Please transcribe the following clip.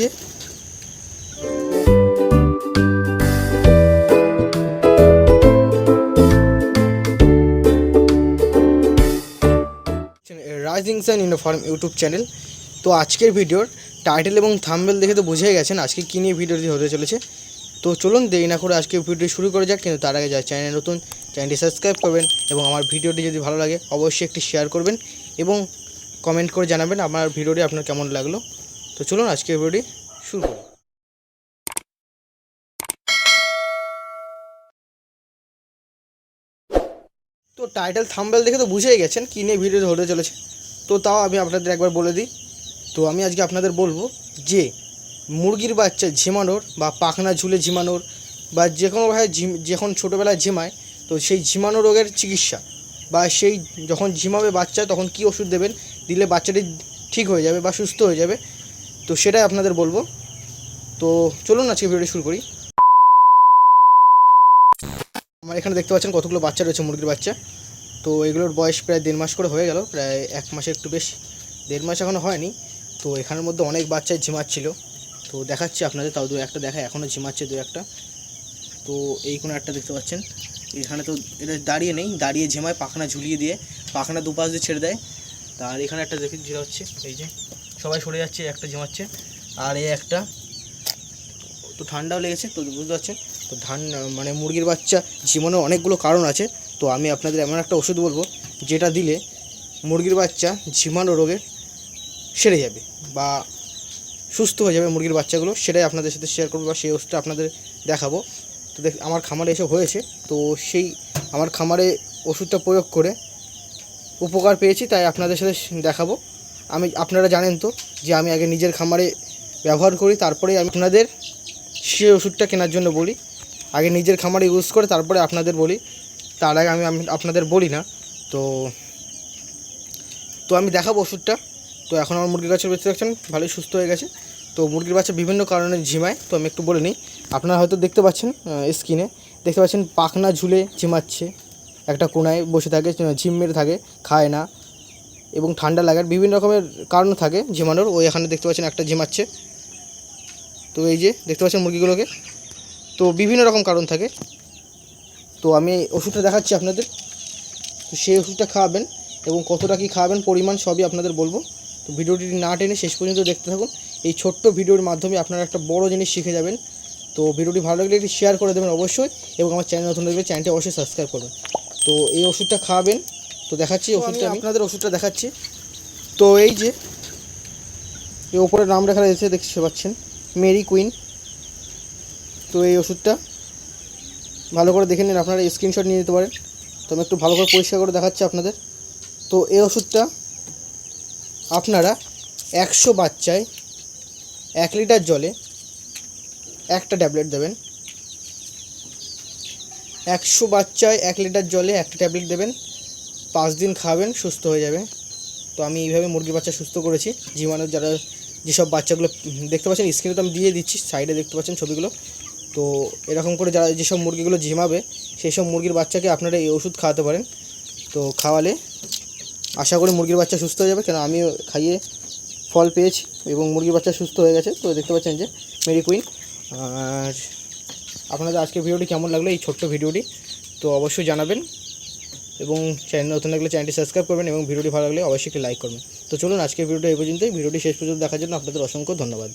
যে। Rising sun in farm YouTube channel তো আজকের ভিডিওর টাইটেল এবং থাম্বেল দেখে তো বুঝেই গেছেন আজকে কী নিয়ে ভিডিওটি হতে চলেছে। তো চলুন দেরি না করে আজকে ভিডিওটি শুরু করে যাক, কিন্তু তার আগে যা চ্যানেল নতুন চ্যানেলটি সাবস্ক্রাইব করবেন এবং আমার ভিডিওটি যদি ভালো লাগে, অবশ্যই একটি শেয়ার করবেন এবং কমেন্ট করে জানাবেন আমার ভিডিওটি আপনার কেমন লাগল। তো চলুন আজকে ভিডিওটি শুরু করি। তো টাইটেল থাম্বেল দেখে তো বুঝেই গেছেন কী নিয়ে ভিডিও হতে চলেছে। তো তাও আমি আপনাদের একবার বলে দিই। তো আমি আজকে আপনাদের বলব যে, মুরগির বাচ্চা ঝিমানোর বা পাখনা ঝুলে ঝিমানোর বা যে কোনোভাবে ঝিম যখন ছোটোবেলায় ঝিমায়, তো সেই ঝিমানো রোগের চিকিৎসা বা সেই যখন ঝিমাবে বাচ্চা তখন কি ওষুধ দেবেন? দিলে বাচ্চাটি ঠিক হয়ে যাবে বা সুস্থ হয়ে যাবে। তো সেটাই আপনাদের বলব। তো চলুন আজকে ভিডিওটি শুরু করি। আমার এখানে দেখতে পাচ্ছেন কতগুলো বাচ্চা রয়েছে, মুরগির বাচ্চা। তো এগুলোর বয়স প্রায় দেড় মাস করে হয়ে গেল, প্রায় এক মাসে একটু বেশি। দেড় মাস এখনও হয়নি। তো এখানের মধ্যে অনেক বাচ্চাই ঝিমাচ্ছিল। তো দেখাচ্ছি আপনাদের, তাও দু একটা দেখা এখনও ঝিমাচ্ছে দু একটা। তো এই কোনো একটা দেখতে পাচ্ছেন। এখানে তো এটা দাঁড়িয়ে নেই, দাঁড়িয়ে ঝিমায়, পাখনা ঝুলিয়ে দিয়ে, পাখনা দুপাশ দিয়ে ছেড়ে দেয়। আর এখানে একটা দেখে ঝিরা হচ্ছে এই যে। সবাই সরে যাচ্ছে, একটা ঝিমাচ্ছে আর এই একটা। তো ঠান্ডাও লেগেছে, তো বুঝতে পারছেন? তো ধান মানে মুরগির বাচ্চা ঝিমানোর অনেকগুলো কারণ আছে, তো আমি আপনাদের এমন একটা ওষুধ বলব, যেটা দিলে মুরগির বাচ্চা ঝিমানো রোগে সেরে যাবে, বা সুস্থ হয়ে যাবে মুরগির বাচ্চাগুলো। সেটাই আপনাদের সাথে শেয়ার করব, বা সেই ওষুধটা আপনাদের দেখাবো। তো দেখ, আমার খামারে এসব হয়েছে, তো সেই আমার খামারে ওষুধটা প্রয়োগ করে উপকার পেয়েছি, তাই আপনাদের সাথে দেখাবো। আমি, আপনারা জানেন তো যে আমি আগে নিজের খামারে ব্যবহার করি, তারপরে আমি আপনাদের সেই ওষুধটা কেনার জন্য বলি। আগে নিজের খামারে ইউজ করে, তারপরে আপনাদের বলি। তার আগে আমি আপনাদের বলি না। তো তো আমি দেখাবো ওষুধটা। তো এখন আমার মুরগির বাচ্চা বেঁচে রাখছেন ভালোই সুস্থ হয়ে গেছে। তো মুরগির বাচ্চা বিভিন্ন কারণে ঝিমায়, তো আমি একটু বলে নিই। আপনারা হয়তো দেখতে পাচ্ছেন স্কিনে দেখতে পাচ্ছেন পাখনা ঝুলে ঝিমাচ্ছে। একটা কোনায় বসে থাকে, ঝিম মেরে থাকে, খায় না। এবং ঠান্ডা লাগার বিভিন্ন রকমের কারণ থাকে ঝিমানোর। ওই এখানে দেখতে পাচ্ছেন একটা ঝিমাচ্ছে। তো এই যে দেখতে পাচ্ছেন মুরগিগুলোকে। তো বিভিন্ন রকম কারণ থাকে। তো আমি ওষুধটা দেখাচ্ছি আপনাদের। তো সেই ওষুধটা খাওয়াবেন এবং কতটা কী খাওয়াবেন পরিমাণ সবই আপনাদের বলব। তো ভিডিওটি না টেনে শেষ পর্যন্ত দেখতে থাকুন। এই ছোট্ট ভিডিওর মাধ্যমে আপনারা একটা বড় জিনিস শিখে যাবেন। তো ভিডিওটি ভালো লাগলে একটি শেয়ার করে দেবেন অবশ্যই এবং আমার চ্যানেল নতুন লাগলে চ্যানেলটি অবশ্যই সাবস্ক্রাইব করবেন। তো এই ওষুধটা খাওয়াবেন তো দেখাচ্ছি ওষুধটা আপনাদের ওষুধটা দেখাচ্ছি। তো এই যে এই ওপরে নাম লেখা রয়েছে দেখতে পাচ্ছেন মেরি কুইন। তো এই ওষুধটা ভালো করে দেখে নিন আপনারা স্ক্রিনশট নিয়ে নিতে পারেন। তো আমি একটু ভালো করে পরিষ্কার করে দেখাচ্ছি আপনাদের। তো এই ওষুধটা আপনারা একশো বাচ্চায় এক লিটার জলে একটা ট্যাবলেট দেবেন। একশো বাচ্চায় এক লিটার জলে একটা ট্যাবলেট দেবেন। পাঁচ দিন খাবেন, সুস্থ হয়ে যাবে। তো আমি এইভাবে মুরগির বাচ্চা সুস্থ করেছি। জীবাণুর যারা, যেসব বাচ্চাগুলো দেখতে পাচ্ছেন, স্ক্রিনে তো আমি দিয়ে দিচ্ছি, সাইডে দেখতে পাচ্ছেন ছবিগুলো। তো এরকম করে যারা যেসব মুরগিগুলো ঝিমাবে সেই সব মুরগির বাচ্চাকে আপনারা এই ওষুধ খাওয়াতে পারেন। তো খাওয়ালে আশা করি মুরগির বাচ্চা সুস্থ হয়ে যাবে। কেন আমিও খাইয়ে ফল পেয়েছি এবং মুরগির বাচ্চা সুস্থ হয়ে গেছে। তো দেখতে পাচ্ছেন যে মেরি কুইন আর আপনাদের আজকে ভিডিওটি কেমন লাগল? এই ছোট্ট ভিডিওটি। তো অবশ্যই জানাবেন। এবং চ্যানেল নতুন লাগলে চ্যানেলটি সাবস্ক্রাইব করবেন এবং ভিডিওটি ভালো লাগলে অবশ্যই একটি লাইক করবেন। তো চলুন আজকের ভিডিওটি এই পর্যন্তই। ভিডিওটি শেষ পর্যন্ত দেখার জন্য আপনাদের অসংখ্য ধন্যবাদ।